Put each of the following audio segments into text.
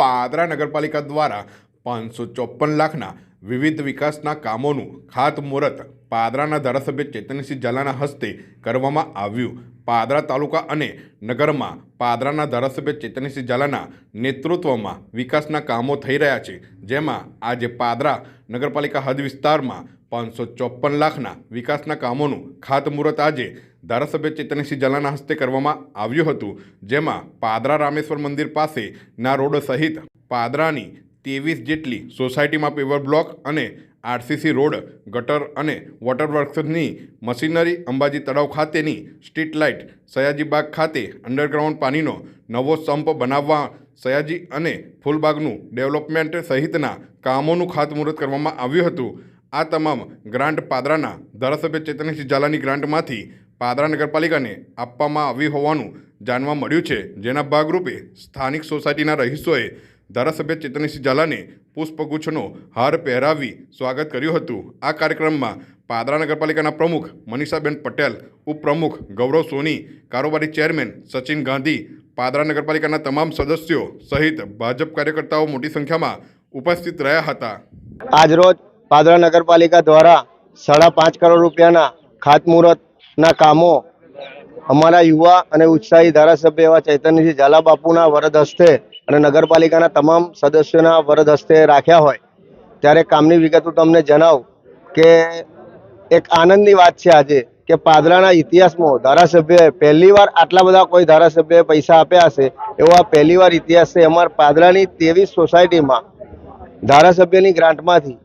પાદરા નગરપાલિકા દ્વારા પાંચસો ચોપન લાખના વિવિધ વિકાસના કામોનું ખાતમુહૂર્ત પાદરાના ધારાસભ્ય ચેતનસિંહ ઝાલાના હસ્તે કરવામાં આવ્યું. પાદરા તાલુકા અને નગરમાં પાદરાના ધારાસભ્ય ચેતનસિંહ ઝાલાના નેતૃત્વમાં વિકાસના કામો થઈ રહ્યા છે. જેમાં આજે પાદરા નગરપાલિકા હદ વિસ્તારમાં પાંચસો ચોપન લાખના વિકાસના કામોનું ખાતમુહૂર્ત આજે ધારાસભ્ય ચેતનસિંહ ઝાલાના હસ્તે કરવામાં આવ્યું હતું. જેમાં પાદરા રામેશ્વર મંદિર પાસેના રોડ સહિત પાદરાની ત્રેવીસ જેટલી સોસાયટીમાં પેવર બ્લોક અને આરસીસી રોડ, ગટર અને વોટર વર્ક્સની મશીનરી, અંબાજી તળાવ ખાતેની સ્ટ્રીટ લાઇટ સયાજીબાગ ખાતે અંડરગ્રાઉન્ડ પાણીનો નવો સંપ બનાવવા, સયાજી અને ફૂલબાગનું ડેવલપમેન્ટ સહિતના કામોનું ખાતમુહૂર્ત કરવામાં આવ્યું હતું. આ તમામ ગ્રાન્ટ પાદરાના ધારાસભ્ય ચેતનસિંહ ઝાલાની ગ્રાન્ટમાંથી પાદરા નગરપાલિકાને આપવામાં આવી હોવાનું જાણવા મળ્યું છે, જેના ભાગરૂપે સ્થાનિક સોસાયટીના રહીશોએ ધારાસભ્ય ચેતનસિંહ ઝાલાને પુષ્પગુચ્છનો હાર પહેરાવી સ્વાગત કર્યું હતું. આ કાર્યક્રમમાં પાદરા નગરપાલિકાના પ્રમુખ મનીષાબેન પટેલ, ઉપપ્રમુખ ગૌરવ સોની, કારોબારી ચેરમેન સચિન ગાંધી, પાદરા નગરપાલિકાના તમામ સદસ્યો સહિત ભાજપ કાર્યકર્તાઓ મોટી સંખ્યામાં ઉપસ્થિત રહ્યા હતા. આજરોજ પાદરા નગરપાલિકા દ્વારા સાડા પાંચ કરોડ રૂપિયાના ખાતમુહૂર્તના કામો અમારા યુવા અને ઉત્સાહી ધારાસભ્ય એવા ચૈતન્યજી ઝાલા બાપુના વરદ હસ્તે અને નગરપાલિકાના તમામ સદસ્યોના વરદ હસ્તે રાખ્યા હોય. ત્યારે કામની વિગત હું તમને જણાવું કે એક આનંદની વાત છે આજે કે પાદરાના ઇતિહાસમાં ધારાસભ્યએ પહેલીવાર આટલા બધા કોઈ ધારાસભ્યએ પૈસા આપ્યા હશે એવો આ પહેલીવાર ઇતિહાસ છે. અમારા પાદરાની ત્રેવીસ સોસાયટીમાં ધારાસભ્યની ગ્રાન્ટમાંથી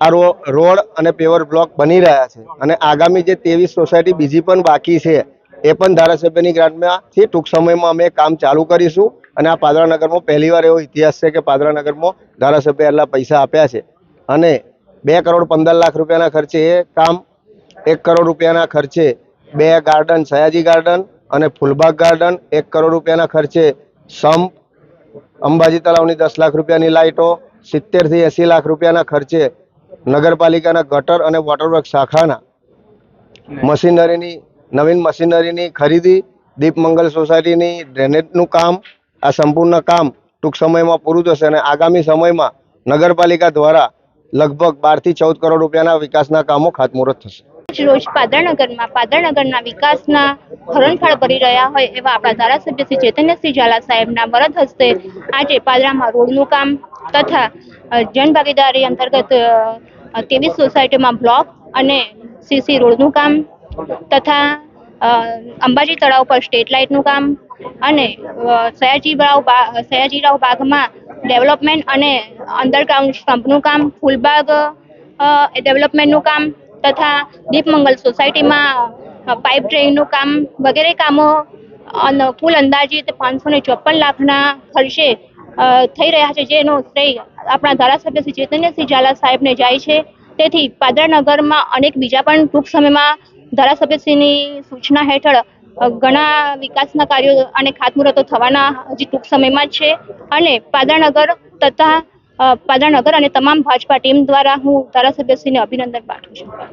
આ રોડ અને પેવર બ્લોક બની રહ્યા છે અને આગામી જે ત્રેવીસ સોસાયટી બીજી પણ બાકી છે એ પણ ધારાસભ્યની ગ્રાન્ટમાંથી ટૂંક સમયમાં અમે કામ ચાલુ કરીશું અને આ પાદરાનગરમાં પહેલીવાર એવો ઇતિહાસ છે કે પાદરાનગરમાં ધારાસભ્ય એટલા પૈસા આપ્યા છે. અને બે કરોડ પંદર લાખ રૂપિયાના ખર્ચે એ કામ, એક કરોડ રૂપિયાના ખર્ચે બે ગાર્ડન, સયાજી ગાર્ડન અને ફૂલબાગ ગાર્ડન, એક કરોડ રૂપિયાના ખર્ચે સંપ, અંબાજી તળાવની દસ લાખ રૂપિયાની લાઇટો, સિત્તેરથી એંસી લાખ રૂપિયાના ખર્ચે નગરપાલિકાના ગટર અને વોટરવર્ક શાખાના મશીનરીની નવીન મશીનરીની ખરીદી દીપમંગલ સોસાયટીની ડ્રેનેજનું કામ, આ સંપૂર્ણ કામ ટૂંક સમયમાં પૂરું થશે અને આગામી સમયમાં નગરપાલિકા દ્વારા લગભગ બારથી ચૌદ કરોડ રૂપિયાના વિકાસના કામો ખાતમુહૂર્ત થશે. રોજ પાદરાનગરમાં, પાદરાનગરના વિકાસના હરણફાળ ભરી રહ્યા હોય એવા આપણા ધારાસભ્ય શ્રી ચૈતન્યસિંહ ઝાલા સાહેબના વરદ હસ્તે આજે પાદરામાં રોડનું કામ તથા જનભાગીદારી અંતર્ગત તેવીસ સોસાયટીમાં બ્લોક અને સીસી રોડનું કામ તથા અંબાજી તળાવ પર સ્ટ્રીટ લાઇટનું કામ અને સયાજીરાવ સયાજીરાવ બાગમાં ડેવલપમેન્ટ અને અંડરગ્રાઉન્ડ સ્ટમ્પનું કામ, ફૂલબાગ ડેવલપમેન્ટનું કામ તથા દીપમંગલ સોસાયટીમાં પાઇપ ડ્રેઇનનું કામ વગેરે કામો, અને કુલ અંદાજિત પાંચસો ને ચોપન લાખના ખર્ચે થઈ રહ્યા છે, જેનો શ્રેય આપણા ધારાસભ્ય શ્રી ચૈતન્યસિંહ ઝાલા સાહેબને જાય છે. તેથી પાદરા નગરમાં અનેક બીજા પણ ટૂંક સમયમાં ધારાસભ્યશ્રીની સૂચના હેઠળ ઘણા વિકાસના કાર્યો અને ખાતમુહૂર્તો થવાના હજી ટૂંક સમયમાં છે. અને પાદરાનગર તથા પાદરાનગર અને તમામ ભાજપા ટીમ દ્વારા હું ધારાસભ્યશ્રીને અભિનંદન પાઠવું છું.